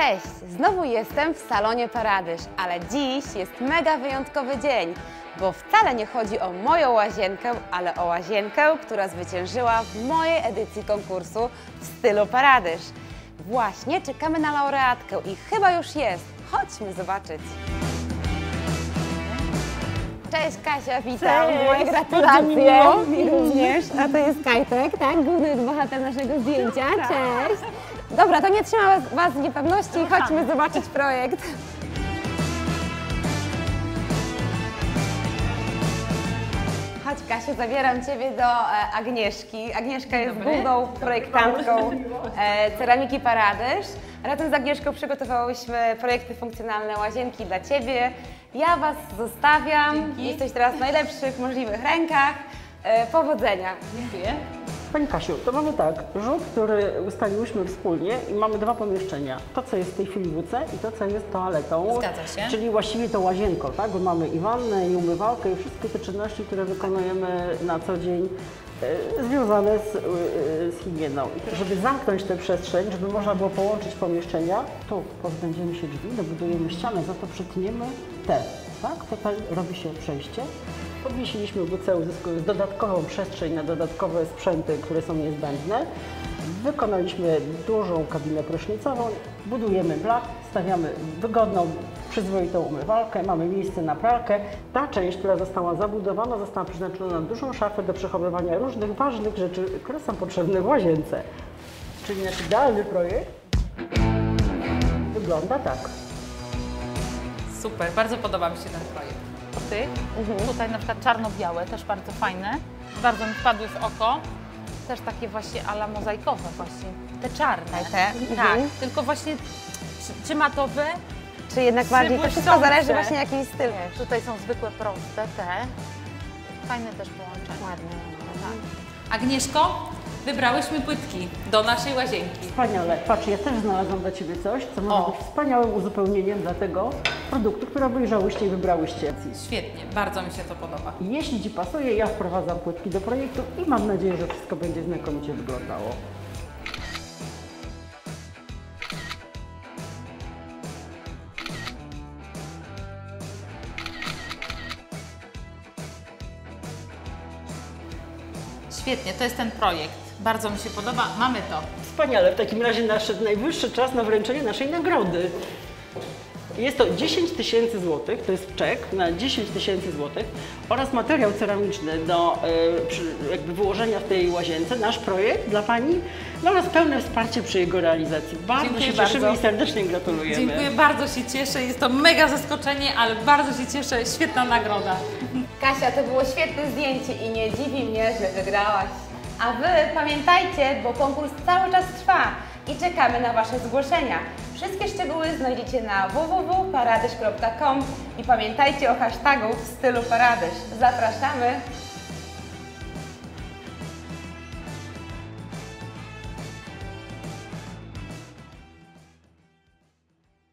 Cześć! Znowu jestem w salonie Paradyż, ale dziś jest mega wyjątkowy dzień, bo wcale nie chodzi o moją łazienkę, ale o łazienkę, która zwyciężyła w mojej edycji konkursu w stylu Paradyż. Właśnie czekamy na laureatkę i chyba już jest. Chodźmy zobaczyć. Cześć Kasia, witam. Cześć, Moje gratulacje. Mi również. A to jest Kajtek, tak? Główny bohater naszego zdjęcia. Cześć. Dobra, to nie trzyma was, w niepewności. Chodźmy zobaczyć projekt. Chodź Kasiu, zabieram Ciebie do e, Agnieszki. Agnieszka jest główną projektantką e, ceramiki Paradyż. Razem z Agnieszką przygotowałyśmy projekty funkcjonalne łazienki dla Ciebie. Ja Was zostawiam. Jesteś teraz w najlepszych możliwych rękach. E, powodzenia. Dziękuję. Pani Kasiu, to mamy tak, rzut, który ustaliłyśmy wspólnie i mamy dwa pomieszczenia. To, co jest w tej chwili WC i to, co jest toaletą. Zgadza się. Czyli właściwie to łazienką, tak? Bo mamy i wannę, i umywalkę, i wszystkie te czynności, które wykonujemy na co dzień e, związane z, e, z higieną. I żeby zamknąć tę przestrzeń, żeby można było połączyć pomieszczenia, tu pozbędziemy się drzwi, dobudujemy ścianę, za to przytniemy te, tak? Tutaj robi się przejście. Podwiesiliśmy WC, uzyskując dodatkową przestrzeń na dodatkowe sprzęty, które są niezbędne. Wykonaliśmy dużą kabinę prysznicową, budujemy blach, stawiamy wygodną, przyzwoitą umywalkę, mamy miejsce na pralkę. Ta część, która została zabudowana, została przeznaczona na dużą szafę do przechowywania różnych ważnych rzeczy, które są potrzebne w łazience. Czyli nasz idealny projekt wygląda tak. Super, bardzo podoba mi się ten projekt. Ty? Tutaj na przykład czarno-białe, też bardzo fajne. Bardzo mi wpadły w oko. Też takie właśnie ala mozaikowe właśnie. Te czarne. Te? Tak, Mhm. tylko właśnie czy, czy matowe. Czy jednak bardziej to wszystko zależy właśnie jaki styl. Wiesz, tutaj są zwykłe, proste, te. Fajne też połączenie. Ładnie. Agnieszko, wybrałyśmy płytki do naszej łazienki. Wspaniale. Patrz, ja też znalazłam dla Ciebie coś, co może O. być wspaniałym uzupełnieniem dla tego produktu, który obejrzałyście i wybrałyście. Świetnie, bardzo mi się to podoba. Jeśli Ci pasuje, ja wprowadzam płytki do projektu i mam nadzieję, że wszystko będzie znakomicie wyglądało. Świetnie, to jest ten projekt. Bardzo mi się podoba. Mamy to. Wspaniale. W takim razie nadszedł najwyższy czas na wręczenie naszej nagrody. Jest to 10 tysięcy złotych, to jest czek na 10 tysięcy złotych oraz materiał ceramiczny do e, jakby wyłożenia w tej łazience, nasz projekt dla Pani no oraz pełne wsparcie przy jego realizacji. Bardzo Dziękuję się cieszymy bardzo. i serdecznie gratulujemy. Dziękuję, bardzo się cieszę. Jest to mega zaskoczenie, ale bardzo się cieszę. Świetna nagroda. Kasia, to było świetne zdjęcie i nie dziwi mnie, że wygrałaś. A Wy pamiętajcie, bo konkurs cały czas trwa i czekamy na Wasze zgłoszenia. Wszystkie szczegóły znajdziecie na www.paradyż.com i pamiętajcie o hashtagu w stylu paradyż. Zapraszamy!